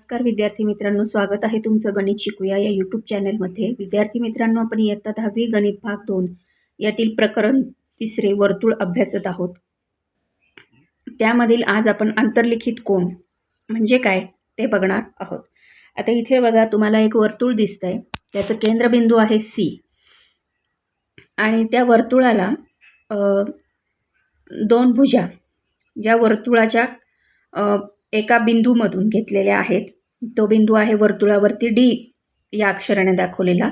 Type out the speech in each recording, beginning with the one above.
नमस्कार विद्यार्थी मित्रांनो स्वागत आहे तुमचं गणित शिकूया या यूट्यूब चॅनलमध्ये विद्यार्थी मित्रांनो आपण इयत्ता दहावी गणित भाग दोन यातील प्रकरण तिसरे वर्तुळ अभ्यासत आहोत. त्यामधील आज आपण आंतरलिखित कोण म्हणजे काय ते बघणार आहोत. आता इथे बघा तुम्हाला एक वर्तुळ दिसतं आहे त्याचं केंद्रबिंदू आहे सी आणि त्या वर्तुळाला दोन भुजा ज्या वर्तुळाच्या एका बिंदूमधून घेतलेल्या आहेत. तो बिंदू आहे वर्तुळावरती डी या अक्षराने दाखवलेला.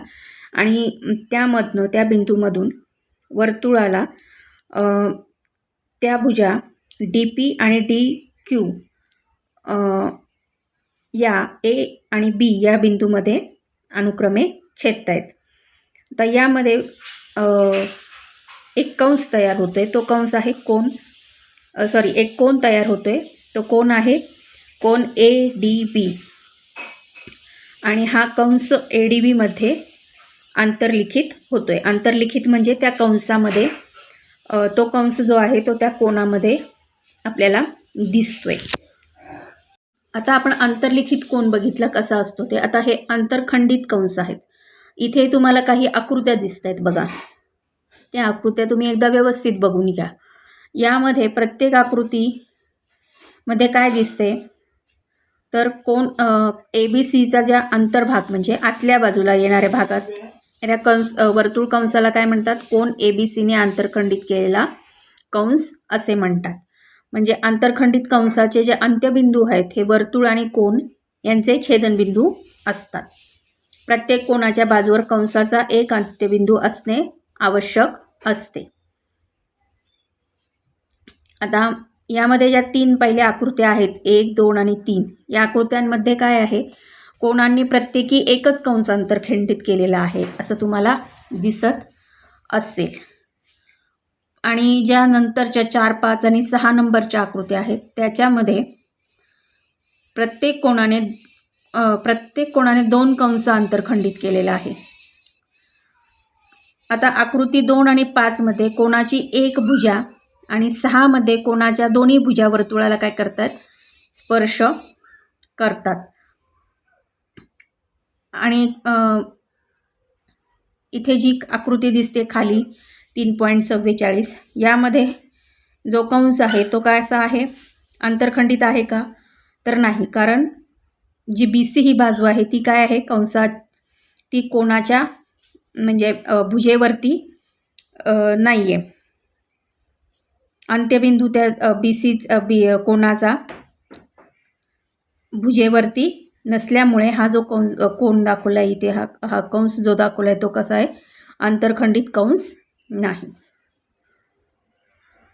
आणि त्यामधनं त्या बिंदूमधून वर्तुळाला त्या भुजा डी पी आणि डी क्यू या ए आणि बी या बिंदूमध्ये अनुक्रमे छेदत आहेत तर यामध्ये एक कंस तयार होतो आहे तो कंस आहे कोण? सॉरी एक कोण तयार होतो आहे तो कोण आहे? कोण? ए डी बी आणि हा कंस ए डी बीमध्ये आंतरलिखित होतो आहे आंतरलिखित म्हणजे त्या कंसामध्ये तो कंस जो आहे तो त्या कोणामध्ये आपल्याला दिसतोय. आता आपण आंतरलिखित कोण बघितला कसा असतो ते. आता हे आंतरखंडित कंस आहेत. इथे तुम्हाला काही आकृत्या दिसत आहेत बघा. त्या आकृत्या तुम्ही एकदा व्यवस्थित बघून घ्या. यामध्ये प्रत्येक आकृतीमध्ये काय दिसते तर कोण ए बी सीचा ज्या अंतर्भाग म्हणजे आतल्या बाजूला येणाऱ्या भागात या कंस वर्तुळ कंसाला काय म्हणतात? कोण ए बी सीने आंतरखंडित केलेला कंस असे म्हणतात. म्हणजे आंतरखंडित कंसाचे जे अंत्यबिंदू आहेत हे वर्तुळ आणि कोण यांचे छेदनबिंदू असतात. प्रत्येक कोणाच्या बाजूवर कंसाचा एक अंत्यबिंदू असणे आवश्यक असते. आता यामध्ये ज्या तीन पहिल्या आकृत्या आहेत. एक दोन आणि तीन. या आकृत्यांमध्ये काय आहे? कोणांनी प्रत्येकी एकच कंस अंतरखंडित केलेला आहे असं तुम्हाला दिसत असेल. आणि ज्या नंतरच्या चार पाच आणि सहा नंबरच्या आकृत्या आहेत त्याच्यामध्ये प्रत्येक कोणाने प्रत्येक कोणाने दोन कंस अंतरखंडित केलेला आहे. आता आकृती दोन आणि पाचमध्ये कोणाची एक भुजा आणि सहामध्ये कोणाच्या दोन्ही भुजा वर्तुळाला काय करतात? स्पर्श करतात. आणि इथे जी आकृती दिसते खाली तीन पॉईंट चव्वेचाळीस यामध्ये जो कंस आहे तो काय असा आहे? आंतरखंडित आहे का? तर नाही कारण जी बी सी ही बाजू आहे ती काय आहे? कंसात ती कोणाच्या म्हणजे भुजेवरती नाही आहे अंत्यबिंदू त्या बी सी बी कोणाचा भुजेवरती नसल्यामुळे हा जो कंस कोण दाखवला आहे इथे हा हा कंस जो दाखवला आहे तो कसा आहे? आंतरखंडित कंस नाही.